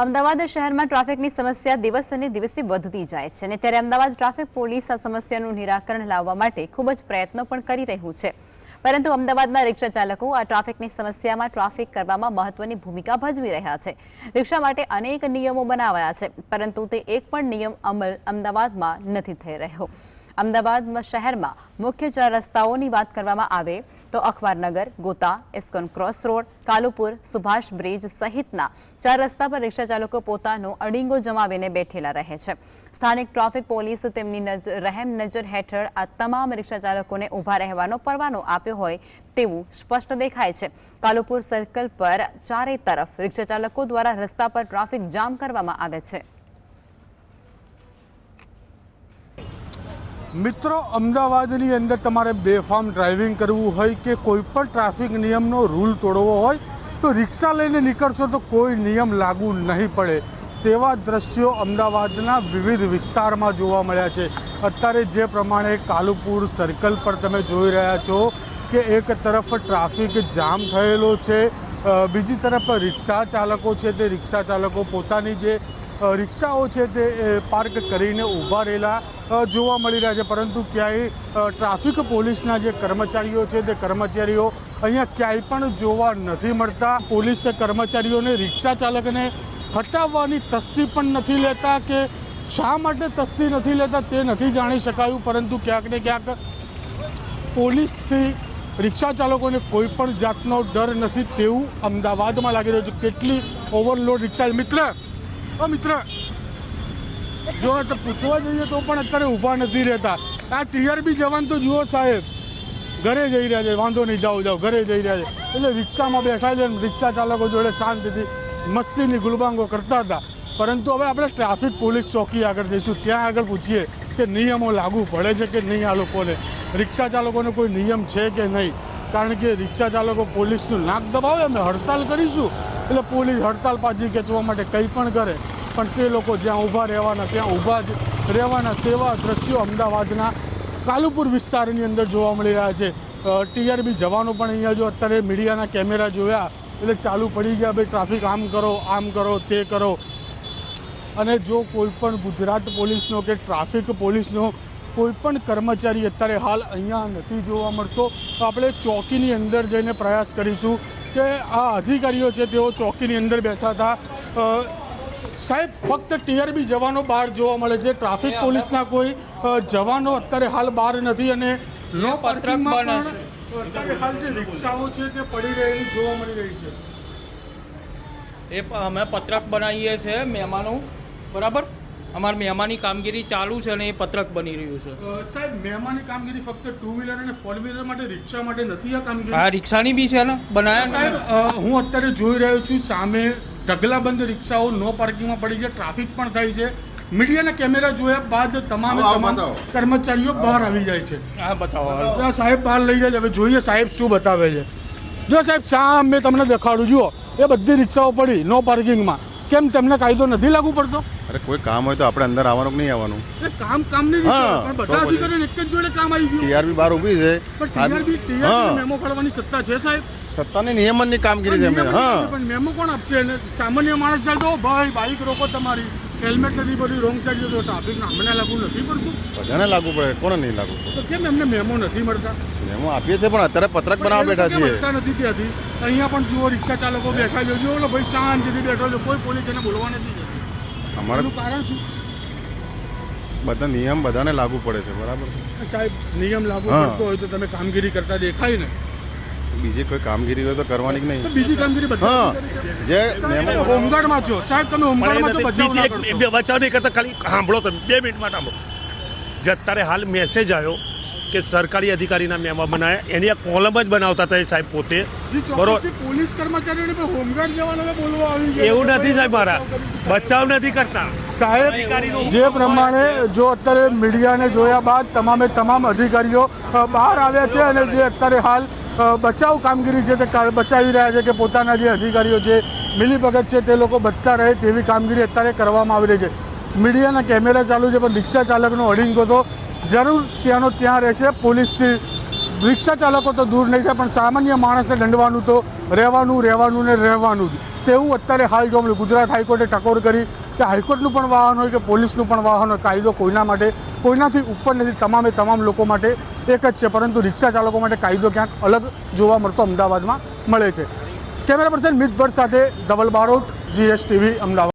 અમદાવાદ શહેરમાં ટ્રાફિકની સમસ્યા દિવસ અને દિવસે વધતી જાય છે અને ત્યારે અમદાવાદ ટ્રાફિક પોલીસ આ સમસ્યાનું નિરાકરણ લાવવા માટે ખૂબ જ પ્રયત્નો પણ કરી રહ્યું છે. પરંતુ અમદાવાદના રિક્ષા ચાલકો આ ટ્રાફિકની સમસ્યામાં ટ્રાફિક કરવામાં મહત્વની ભૂમિકા ભજવી રહ્યા છે. રિક્ષા માટે અનેક નિયમો બનાવાયા છે, પરંતુ તે એક પણ નિયમ અમલ અમદાવાદમાં નથી થઈ રહ્યો. અમદાવાદમાં શહેરમાં મુખ્ય ચાર રસ્તાઓની વાત કરવામાં આવે તો Akhbarnagar, Gota, ISKCON cross road, Kalupur, Subhash bridge સહિતના ચાર રસ્તા પર રિક્ષા ચાલકો પોતાનો અડીંગો જમાવીને બેઠેલા રહે છે. સ્થાનિક ટ્રાફિક પોલીસ તેમની રહેમ નજર હેઠળ આ તમામ રિક્ષા ચાલકોને ઊભા રહેવાનો પરવાનો આપ્યો હોય તેવું સ્પષ્ટ દેખાય છે. કાલુપુર સર્કલ પર ચારે તરફ રિક્ષા ચાલકો દ્વારા રસ્તા પર ટ્રાફિક જામ કરવામાં આવે છે. મિત્રો, અમદાવાદની અંદર તમારે બેફામ ડ્રાઇવિંગ કરવું હોય કે કોઈ પણ ટ્રાફિક નિયમનો રૂલ તોડવો હોય, તો રિક્ષા લઈને નીકળશો તો કોઈ નિયમ લાગુ નહીં પડે. તેવા દ્રશ્યો અમદાવાદના વિવિધ વિસ્તારમાં જોવા મળ્યા છે. અત્યારે જે પ્રમાણે કાલુપુર સર્કલ પર તમે જોઈ રહ્યા છો કે એક તરફ ટ્રાફિક જામ થયેલો છે. બીજી તરફ રિક્ષા ચાલકો છે તે રિક્ષા ચાલકો પોતાની જે રિક્ષાઓ છે તે પાર્ક કરીને ઊભા રહેલા જોવા મળી રહ્યા છે. પરંતુ ક્યાંય ટ્રાફિક પોલીસના જે કર્મચારીઓ છે તે કર્મચારીઓ અહીંયા ક્યાંય પણ જોવા નથી મળતા. પોલીસે કર્મચારીઓને રિક્ષા ચાલકને હટાવવાની તસ્તી પણ નથી લેતા કે શા માટે તસ્તી નથી લેતા તે નથી જાણી શકાયું. પરંતુ ક્યાંક ને ક્યાંક પોલીસથી રિક્ષા ચાલકોને કોઈ પણ જાતનો ડર નથી તેવું અમદાવાદમાં લાગી રહ્યું છે. કેટલી ઓવરલોડ રિક્ષા મિત્ર ઓ મિત્ર. જો તો પૂછવા જઈએ તો પણ અત્યારે ઊભા નથી રહેતા. આ ટીઆરબી જવાન તો જુઓ સાહેબ. ઘરે જઈ રહ્યા છે. વાંધો નહીં, જાઓ જાઓ. ઘરે જઈ રહ્યા છે. એટલે રિક્ષામાં બેઠા છે રિક્ષા ચાલકો જોડે શાંતિથી મસ્તીની ગુલબાંગો કરતા હતા. પરંતુ હવે આપણે ટ્રાફિક પોલીસ ચોકી આગળ જઈશું. ત્યાં આગળ પૂછીએ કે નિયમો લાગુ પડે છે કે નહીં આ લોકોને? રિક્ષા ચાલકોને કોઈ નિયમ છે કે નહીં? કારણ કે રિક્ષા ચાલકો પોલીસનું નાક દબાવે, અમે હડતાલ કરીશું. એટલે પોલીસ હડતાલ પાછી ખેંચવા માટે કંઈ પણ કરે. પણ તે લોકો જ્યાં ઊભા રહેવાના, ત્યાં ઊભા જ રહેવાના તેવા દ્રશ્યો અમદાવાદના કાલુપુર વિસ્તારની અંદર જોવા મળી રહ્યા છે. ટીઆરબી જવાનો પણ અહીંયા જો અત્યારે મીડિયાના કેમેરા જોયા, એટલે ચાલુ પડી ગયા, ભાઈ, ટ્રાફિક આમ કરો આમ કરો, તે કરો. અને જો કોઈ પણ ગુજરાત પોલીસનો કે ટ્રાફિક પોલીસનો કોઈ પણ કર્મચારી અત્યારે હાલ અહીંયા નથી જોવા મળતો. તો આપણે ચોકીની અંદર જઈને પ્રયાસ કરીશું કે આ અધિકારીઓ છે તેઓ ચોકીની અંદર બેઠા હતા. સાહેબ ફક્ત ટીઆરબી જવાનો બહાર જોવા મળે છે. ટ્રાફિક પોલીસના કોઈ જવાનો અત્યારે હાલ બહાર નથી અને નો પાર્કિંગમાં પણ અત્યારે હાલ જે રિક્ષાઓ છે તે પડી રહેલી જોવા મળી રહી છે. એ અમે પત્રક બનાવીએ છીએ મહેમાનો. બરાબર? અમારી મહેમાની કામગીરી ચાલુ છે અને એ પત્રક બની રહ્યું છે. સાહેબ મહેમાની કામગીરી ફક્ત ટુ વ્હીલર અને ફોર વ્હીલર માટે રિક્ષા માટે નથી આ કામગીરી? હા રિક્ષાની બી છે ને બનાવ્યા સાહેબ હું અત્યારે જોઈ રહ્યો છું સામે ઢગલાબંધ રિક્ષાઓ નો પાર્કિંગમાં પડી છે ટ્રાફિક પણ થાય છે. મીડિયાના કેમેરા જોયા બાદ તમામે તમામ કર્મચારીઓ બહાર આવી જાય છે. હા બતાવો સાહેબ બહાર લઈ જાય છે. હવે જોઈએ સાહેબ શું બતાવે છે. જો સાહેબ સામે તમને દેખાડું જુઓ એ બધી રિક્ષાઓ પડી નો પાર્કિંગમાં કેમ તમને કાયદો નથી લાગુ પડતો? અરે કોઈ કામ હોય તો આપણે અંદર આવવાનું કે નહીં આવવાનું? એ કામ કામ નહીં પણ બધા. અધિકારીઓને એક જ જોડે કામ આવી ગયું. ટીઆરબી બહાર ઊભી છે. પણ ટીઆરબી ટીઆરબી મેમો કાઢવાની સત્તા છે સાહેબ? સત્તાની નિયમનની કામગીરી છે એમને હા. પણ મેમો કોણ આપશે? સામાન્ય માણસ ચાલતો "ઓ ભાઈ બાઈક રોકો તમારી. હેલ્મેટ નથી પડ્યું રોંગ સાઈડ જતો ટ્રાફિક અમને લાગુ નથી પડતું. બધાને લાગુ પડે. કોને નહીં લાગુ તો કેમ એમને મેમો નથી મળતા? મેમો આપીએ છીએ પણ અત્યારે પત્રક બનાવવા બેઠા છીએ. નથી ત્યાંથી? અહીંયા પણ જુઓ રિક્ષા ચાલકો બેઠા છે. ઓલો ભાઈ શાંતિથી બેઠો છે. કોઈ પોલીસ એને બોલવા નથી અમારે કારણ શું? બધા નિયમ બધાને લાગુ પડે છે બરાબર છે? સાહેબ નિયમ લાગુ. પડતો હોય તો તમે કામગીરી કરતા દેખાય ને. બીજી કોઈ કામગીરી હોય તો કરવાની જ નહીં. બીજી કામગીરી બધા હા. જે મેમો હોમગાર્ડમાં છો. સાહેબ તમે હોમગાર્ડમાં છો બચાવ બચાવ નહીં કરતા. ખાલી સાંભળો તમે. બે મિનિટ માટે સાંભળો. જે અત્યારે હાલ મેસેજ આવ્યો કે સરકારી અધિકારીના મેમાં બનાવ્યા એની આ કોલમ જ બનાવતા હતા એ સાહેબ પોતે. બરોબર. પોલીસ કર્મચારીઓને હોમગાર્ડ જવાનોને બોલવા આવી એવું નથી સાહેબ મારા. બચાવ નથી કરતા. સાહેબ જે પ્રમાણે જો અત્યારે મીડિયાને જોયા બાદ તમામે તમામ અધિકારીઓ બહાર આવ્યા છે અને જે અત્યારે હાલ બચાવ કામગીરી છે તે કા- બચાવી રહ્યા છે કે પોતાના જે અધિકારીઓ છે મિલીભગત છે તે લોકો બચતા રહે તેવી કામગીરી અત્યારે કરવામાં આવી રહી છે. મીડિયાના કેમેરા ચાલુ છે પણ રિક્ષા ચાલકનો અડીંગો તો જરૂર ત્યાંનો ત્યાં રહેશે. પોલીસથી રિક્ષા ચાલકો તો દૂર નહીં થાય, પણ સામાન્ય માણસને દંડવાનું તો રહેવાનું રહેવાનું ને રહેવાનું જ. તેવું અત્યારે હાલ જોવા મળ્યું ગુજરાત હાઈકોર્ટે ટકોર કરી કે હાઈકોર્ટનું પણ વાહન હોય કે પોલીસનું પણ વાહન હોય, કાયદો કોઈના માટે, કોઈનાથી ઉપર નથી, તમામે તમામ લોકો માટે એક જ છે, પરંતુ રિક્ષા ચાલકો માટે કાયદો ક્યાંક અલગ જોવા મળતો અમદાવાદમાં મળે છે. કેમેરા પર્સન મિત ભટ્ટ સાથે ધવલ બારોટ, જીએસટીવી, અમદાવાદ.